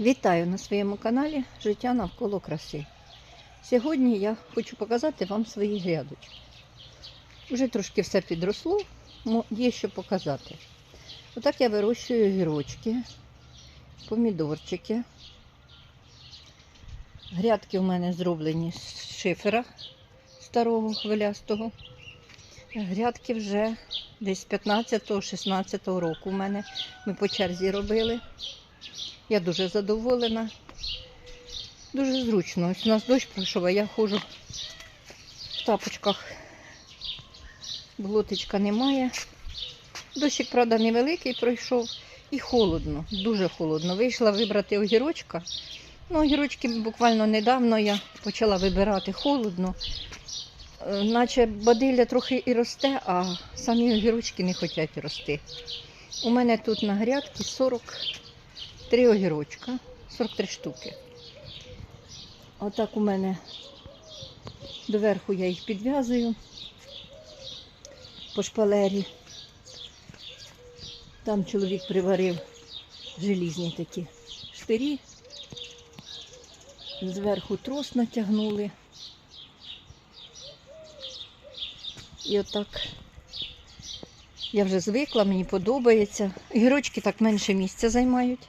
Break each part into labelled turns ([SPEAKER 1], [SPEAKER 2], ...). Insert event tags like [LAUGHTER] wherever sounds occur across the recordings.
[SPEAKER 1] Вітаю на своєму каналі Життя навколо краси. Сьогодні я хочу показати вам свої грядочки. Вже трошки все підросло, є що показати. Отак я вирощую гірочки, помідорчики. Грядки у мене зроблені з шифера старого хвилястого. Грядки вже десь 15-16 року у мене ми по черзі робили. Я дуже задоволена. Дуже зручно. Ось у нас дощ пройшов, а я ходжу в тапочках. Блотичка немає. Дощик, правда, невеликий пройшов і холодно, дуже холодно. Вийшла вибрати огірочка. Ну, огірочки буквально недавно я почала вибирати холодно. Е, Наче бадилля трохи і росте, а самі огірочки не хочуть рости. У мене тут на грядці 40 три огірочка, 43 штуки. Отак у мене доверху я їх підв'язую по шпалері. Там чоловік приварив желізні такі штирі. Зверху трос натягнули. І отак я вже звикла, мені подобається. Гірочки так менше місця займають.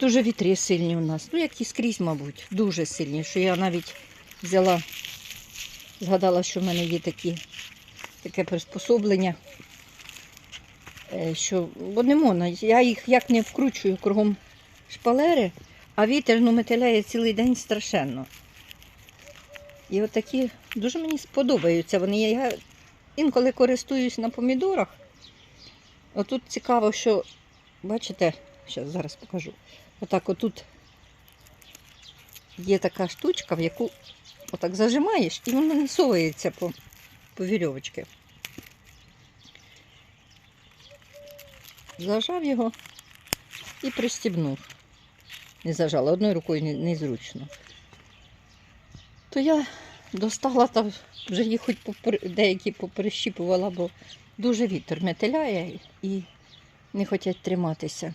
[SPEAKER 1] Дуже вітри сильні у нас. Ну, як і скрізь, мабуть, дуже сильні. Що я навіть взяла, згадала, що в мене є такі, таке приспособлення, е, що бо не можна. Я їх як не вкручую кругом шпалери, а вітер ну, метеляє цілий день страшенно. І от такі дуже мені сподобаються. Вони я інколи користуюсь на помідорах. Отут цікаво, що, бачите, зараз покажу. Отак отут є така штучка, в яку отак зажимаєш, і воно не совається по, по вірьовочки. Зажав його і пристібнув. Не зажала, одною рукою незручно. То я достала там, вже їх хоч деякі поперещіпувала, бо дуже вітер метеляє і не хочуть триматися.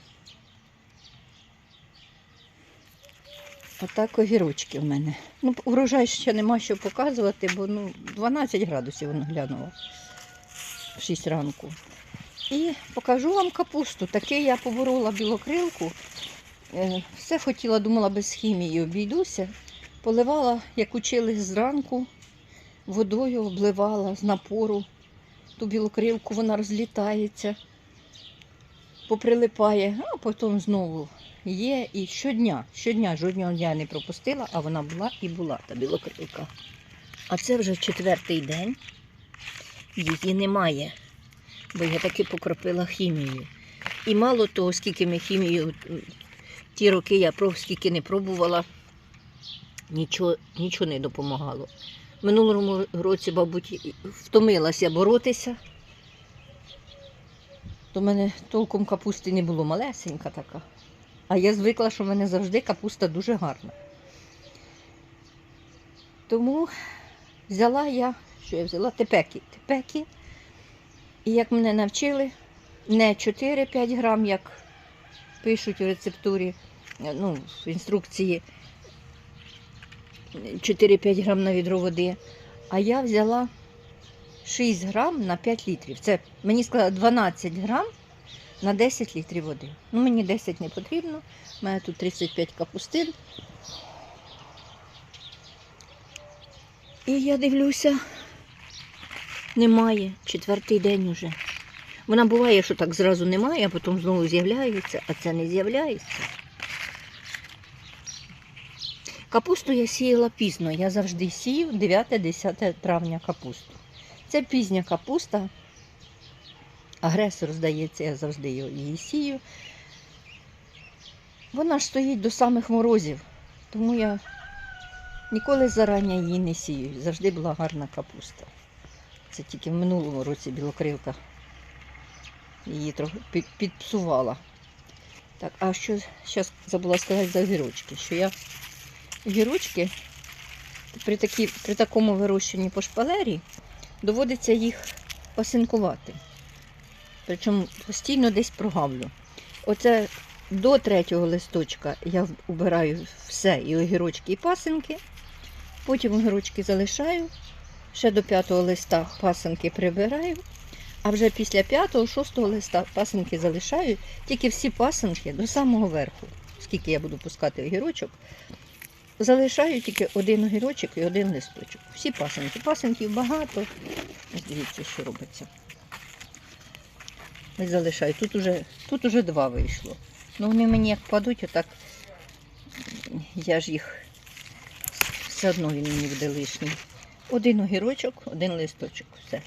[SPEAKER 1] Отак огірочки в мене. Ну, урожай ще нема що показувати, бо ну, 12 градусів воно глянуло в 6 ранку. І покажу вам капусту. Таке я поборола білокрилку. Е, Все хотіла, думала, без хімії обійдуся. Поливала, як учили зранку, водою обливала з напору. Ту білокрилку вона розлітається, поприлипає, а потім знову є. І щодня, щодня, жодного дня не пропустила, а вона була і була, та білокрилка. А це вже четвертий день. Її немає, бо я таки покропила хімією. І мало того, скільки ми хімію, ті роки я скільки не пробувала, нічого, нічого не допомагало. Минулому році, мабуть, втомилася боротися. То в мене толком капусти не було малесенька така. А я звикла, що в мене завжди капуста дуже гарна. Тому взяла я, що я взяла тепеки. Тепеки. І як мене навчили, не 4-5 грам, як пишуть у рецептурі, ну, в інструкції 4-5 грам на відро води. А я взяла 6 грам на 5 літрів. Це мені сказали 12 грам на 10 літрів води. Ну, мені 10 не потрібно. У мене тут 35 капустин. І я дивлюся, немає. Четвертий день уже. Вона буває, що так зразу немає, а потім знову з'являється, а це не з'являється. Капусту я сіяла пізно. Я завжди сію 9-10 травня капусту. Це пізня капуста. Агресор, здається, я завжди її сію. Вона ж стоїть до самих морозів, тому я ніколи зарані її не сію. Завжди була гарна капуста. Це тільки в минулому році білокрилка її трохи підпсувала. Так, а що зараз забула сказати за огірочки, що я огірочки при, такі, при такому вирощенні по шпалері доводиться їх пасинкувати. Причому постійно десь прогавлю. Оце до третього листочка я убираю все, і огірочки, і пасинки. Потім огірочки залишаю. Ще до п'ятого листа пасинки прибираю. А вже після п'ятого, шостого листа пасинки залишаю. Тільки всі пасинки до самого верху, скільки я буду пускати огірочок, залишаю тільки один огірочок і один листочок. Всі пасинки. Пасинків багато. Дивіться, що робиться. Ось залишаю. Тут уже, тут уже два вийшло. Ну вони мені як падуть, отак я ж їх все одно він мені буде лишній. Один огірочок, один листочок. Все.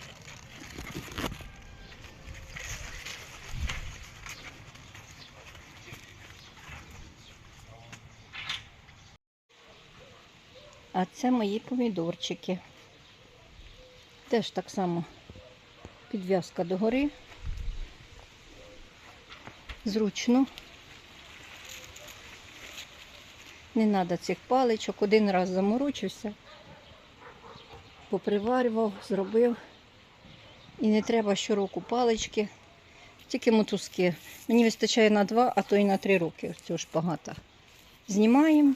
[SPEAKER 1] А це мої помідорчики. Теж так само підв'язка догори. Зручно. Не треба цих паличок. Один раз заморочився, поприварював, зробив. І не треба щороку палички, тільки мотузки. Мені вистачає на два, а то й на три роки цього шпагата. Знімаємо,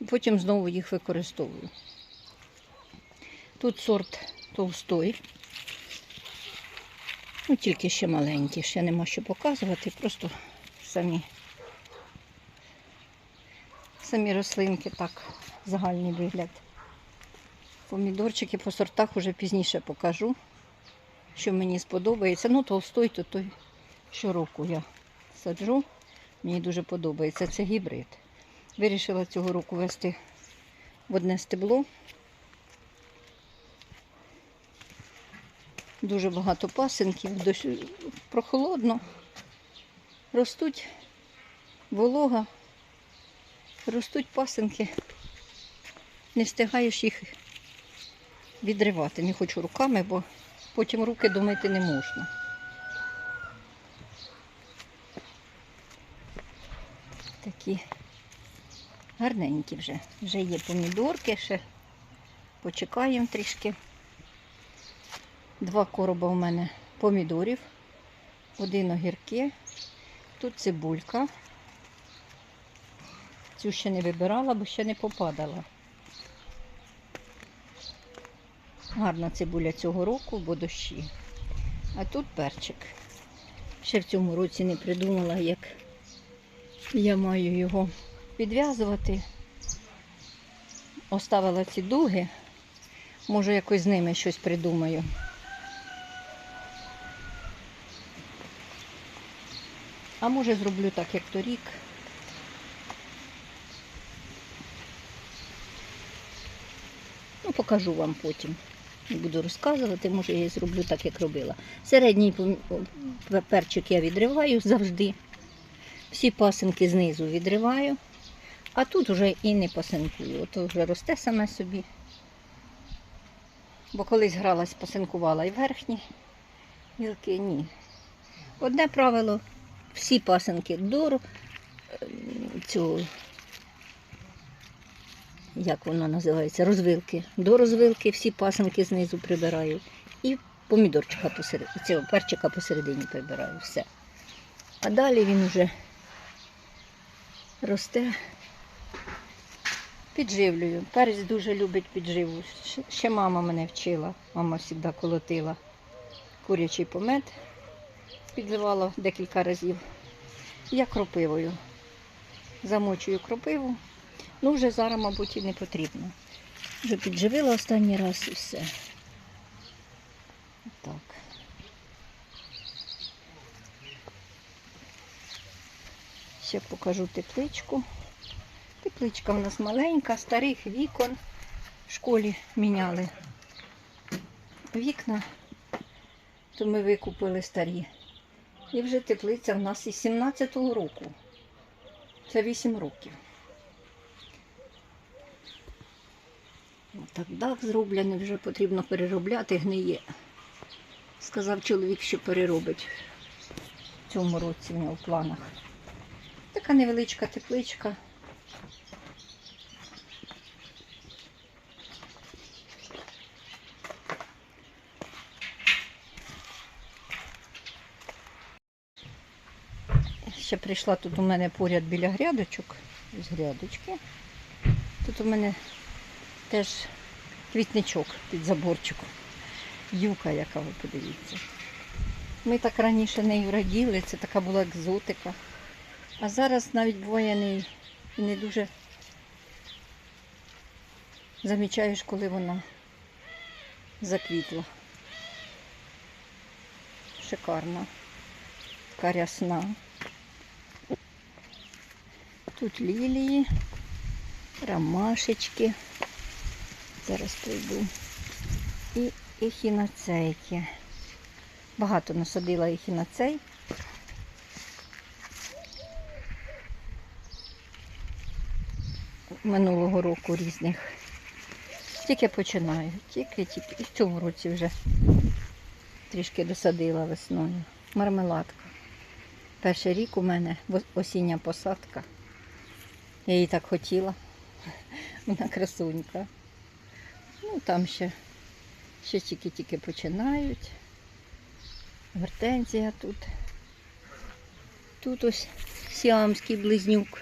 [SPEAKER 1] і потім знову їх використовую. Тут сорт товстой. Ну, тільки ще маленькі, ще нема що показувати, просто самі, самі рослинки, так, загальний вигляд. Помідорчики по сортах уже пізніше покажу, що мені сподобається. Ну, толстой, то той щороку я саджу. Мені дуже подобається. Це гібрид. Вирішила цього року вести в одне стебло. Дуже багато пасинків, прохолодно. Ростуть волога, ростуть пасинки. Не встигаєш їх відривати. Не хочу руками, бо потім руки домити не можна. Такі гарненькі вже. Вже є помідорки, ще почекаємо трішки. Два короба у мене помідорів, один огірки, тут цибулька. Цю ще не вибирала, бо ще не попадала. Гарна цибуля цього року, бо дощі. А тут перчик. Ще в цьому році не придумала, як я маю його підв'язувати. Оставила ці дуги. Може, якось з ними щось придумаю. А може зроблю так, як торік. Ну, покажу вам потім. Буду розказувати, може я зроблю так, як робила. Середній перчик я відриваю завжди. Всі пасинки знизу відриваю, а тут вже і не пасинкую. Ото вже росте саме собі. Бо колись гралась, пасинкувала і верхні гілки, ні. Одне правило, всі пасинки до ем, цього, як воно називається, розвилки. До розвилки всі пасинки знизу прибираю. І помідорчика посеред, цього перчика посередині прибираю. Все. А далі він вже росте. Підживлюю. Перець дуже любить підживу. Ще мама мене вчила. Мама завжди колотила курячий помет, підливала декілька разів. Я кропивою. Замочую кропиву. Ну, вже зараз, мабуть, і не потрібно. Вже підживила останній раз і все. Так. Ще покажу тепличку. Тепличка у нас маленька, старих вікон. В школі міняли вікна, то ми викупили старі. І вже теплиця в нас із 17-го року. Це 8 років. Так дах зроблений, вже потрібно переробляти, гниє. Сказав чоловік, що переробить в цьому році в нього в планах. Така невеличка тепличка. Ще прийшла тут у мене поряд біля грядочок. Ось грядочки. Тут у мене теж квітничок під заборчиком. Юка, яка ви подивіться. Ми так раніше нею раділи, це така була екзотика. А зараз навіть буває не, і не дуже замічаєш, коли вона заквітла. Шикарна, така рясна. Тут лілії, ромашечки. Зараз прийду. І ехінацейки. Багато насадила ехінацей. Минулого року різних. Тільки починаю, тільки-тільки. І в цьому році вже трішки досадила весною. Мармеладка. Перший рік у мене осіння посадка. Я її так хотіла. [LAUGHS] Вона красунька. Ну, там ще, ще тільки-тільки починають. Гортензія тут. Тут ось сіамський близнюк.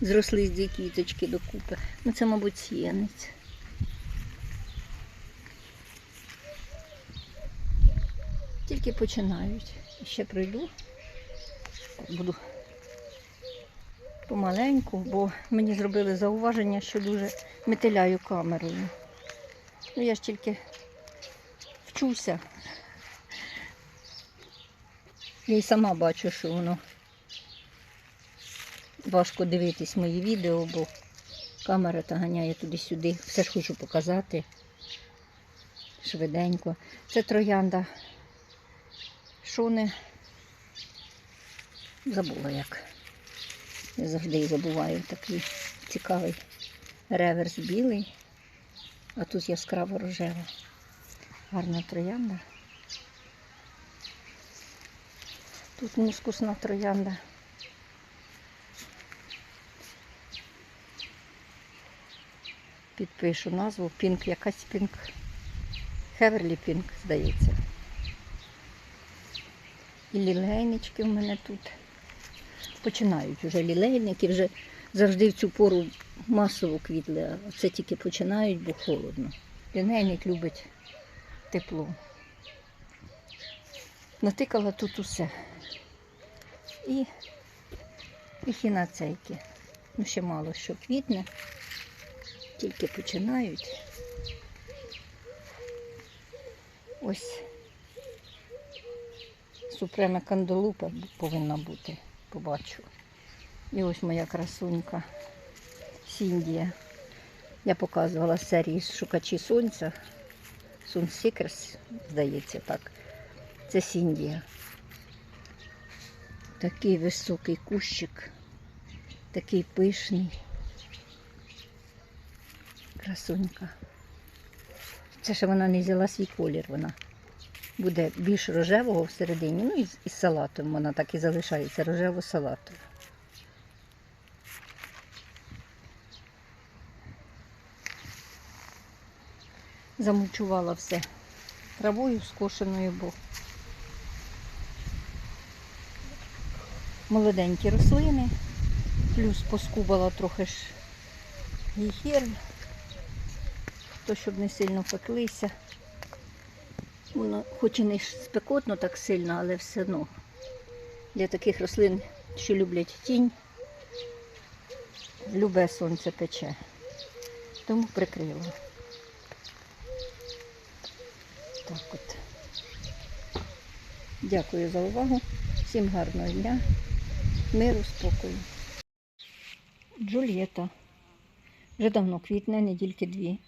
[SPEAKER 1] Зросли з дві квіточки докупи. Ну це, мабуть, сіянець. Тільки починають. Ще прийду. Буду помаленьку, бо мені зробили зауваження, що дуже метеляю камерою. Ну я ж тільки вчуся. Я й сама бачу, що воно важко дивитись мої відео, бо камера та ганяє туди-сюди. Все ж хочу показати швиденько. Це троянда. Шони. Забула як. Я завжди її забуваю. Такий цікавий реверс білий, а тут яскраво рожева. Гарна троянда. Тут мускусна троянда. Підпишу назву Пінк, якась пінк. Хеверлі Пінк, здається. І лілейнички в мене тут. Починають вже лілейники, вже завжди в цю пору масово квітли, а це тільки починають, бо холодно. Лілейник любить тепло. Натикала тут усе. І, і хінацейки. Ну, ще мало що квітне, тільки починають. Ось супреме кандалупа повинна бути, побачу. І ось моя красунька Сіндія. Я показувала серії Шукачі сонця. Seekers, здається, так. Це Сіндія. Такий високий кущик, такий пишний. Красунька. Це ще вона не взяла свій колір, вона буде більш рожевого всередині, ну і з, салатом вона так і залишається рожево-салатова. Замульчувала все травою скошеною, бо молоденькі рослини, плюс поскубала трохи ж гіхір, то щоб не сильно пеклися. Воно хоч і не спекотно так сильно, але все одно для таких рослин, що люблять тінь, любе сонце пече. Тому прикрила. Так от. Дякую за увагу. Всім гарного дня, миру, спокою. Джульєта. Вже давно квітне, недільки дві.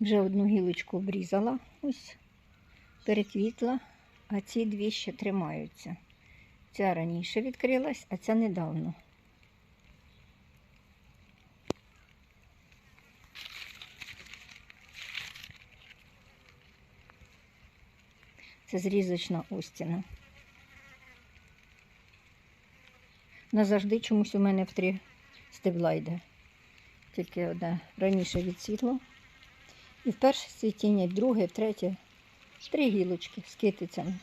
[SPEAKER 1] Вже одну гілочку обрізала, ось переквітла, а ці дві ще тримаються. Ця раніше відкрилась, а ця недавно. Це зрізочна остіна. Назавжди чомусь у мене в три стебла йде. Тільки одне раніше відсвітло. І в перше цвітіння, і в друге, в третє. Три гілочки з китицями.